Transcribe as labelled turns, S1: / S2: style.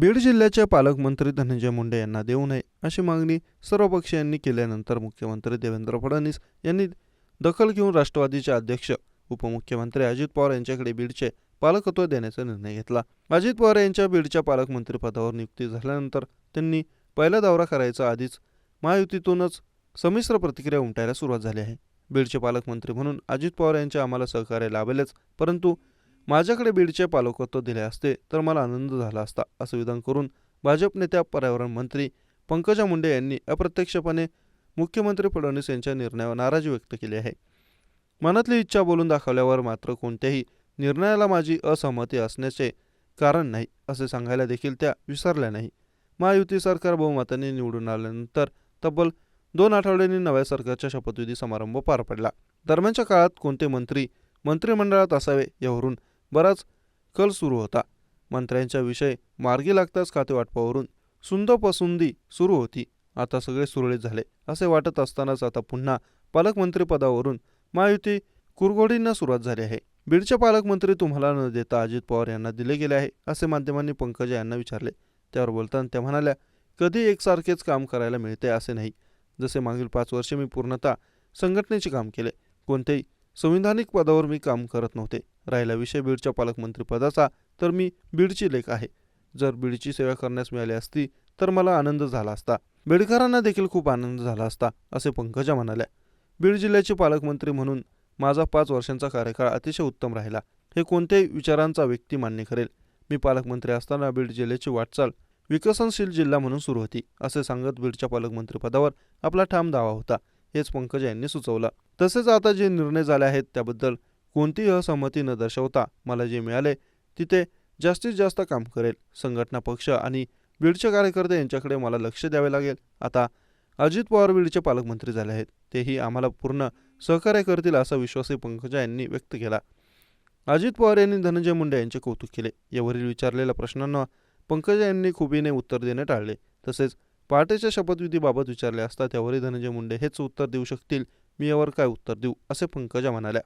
S1: बीड जिल्ह्याचे पालकमंत्री धनंजय मुंडे यांना देऊ नये अशी मागणी सर्व पक्षीयांनी केल्यानंतर मुख्यमंत्री देवेंद्र फडणवीस यांनी दखल घेऊन राष्ट्रवादीचे अध्यक्ष उपमुख्यमंत्री अजित पवार यांच्याकडे बीडचे पालकत्व देण्याचा निर्णय घेतला. अजित पवार यांच्या बीडच्या पालकमंत्रीपदावर नियुक्ती झाल्यानंतर त्यांनी पहिला दौरा करायचा आधीच महायुतीतूनच संमिश्र प्रतिक्रिया उमटायला सुरुवात झाली आहे. बीडचे पालकमंत्री म्हणून अजित पवार यांचे आम्हाला सहकार्य लाभेलच परंतु माझ्याकडे बीडचे पालकत्व दिले असते तर मला आनंद झाला असता असं विधान करून भाजप नेत्या पर्यावरण मंत्री पंकजा मुंडे यांनी अप्रत्यक्षपणे मुख्यमंत्री फडणवीस यांच्या निर्णयावर नाराजी व्यक्त केली आहे. मनातली इच्छा बोलून दाखवल्यावर मात्र कोणत्याही निर्णयाला माझी असहमती असण्याचे कारण नाही असे सांगायला देखील त्या विसरल्या नाही. महायुती सरकार बहुमताने निवडून आल्यानंतर तब्बल दोन आठवड्यांनी नव्या सरकारचा शपथविधी समारंभ पार पडला. दरम्यानच्या काळात कोणते मंत्री मंत्रिमंडळात असावे यावरून बराच कल सुरू होता. मंत्र्यांच्या विषय मार्गी लागताच खातेवाटपावरून सुंदोपसुंदी सुरू होती. आता सगळे सुरळीत झाले असे वाटत असतानाच आता पुन्हा पालकमंत्रीपदावरून महायुती कुरघोडींना सुरुवात झाली आहे. बीडचे पालकमंत्री तुम्हाला न देता अजित पवार यांना दिले गेले आहे असे माध्यमांनी पंकजा यांना विचारले. त्यावर बोलताना त्या म्हणाल्या कधी एकसारखेच काम करायला मिळते असे नाही. जसे मागील पाच वर्षे मी पूर्णतः संघटनेचे काम केले. कोणत्याही संविधानिक पदावर मी काम करत नव्हते. राहिला विषय बीडच्या पालकमंत्रीपदाचा तर मी बीडची लेख आहे. जर बीडची सेवा करण्यास मिळाली असती तर मला आनंद झाला असता. बीडकरांना देखील खूप आनंद झाला असता असे पंकजा म्हणाल्या. बीड जिल्ह्याचे पालकमंत्री म्हणून माझा पाच वर्षांचा कार्यकाळ अतिशय उत्तम राहिला. हे कोणत्याही विचारांचा व्यक्ती मान्य करेल. मी पालकमंत्री असताना बीड जिल्ह्याची वाटचाल विकसनशील जिल्हा म्हणून सुरू होती असे सांगत बीडच्या पालकमंत्रीपदावर आपला ठाम दावा होता हेच पंकजा यांनी सुचवलं. तसेच आता जे निर्णय झाले आहेत त्याबद्दल कोणतीही असहमती न दर्शवता मला जे मिळाले तिथे जास्तीत जास्त काम करेल संघटना पक्ष आणि बीडचे कार्यकर्ते यांच्याकडे मला लक्ष द्यावे लागेल. आता अजित पवार बीडचे पालकमंत्री झाले आहेत. तेही आम्हाला पूर्ण सहकार्य करतील असा विश्वासही पंकजा यांनी व्यक्त केला. अजित पवार यांनी धनंजय मुंडे यांचे कौतुक केले. यावरील विचारलेल्या प्रश्नांना पंकजा यांनी खुबीने उत्तर देणे टाळले. तसेच पहाटेच्या शपथविधीबाबत विचारले असता त्यावरही धनंजय मुंडे हेच उत्तर देऊ शकतील मी यावर काय उत्तर देऊ असे पंकजा म्हणाल्या.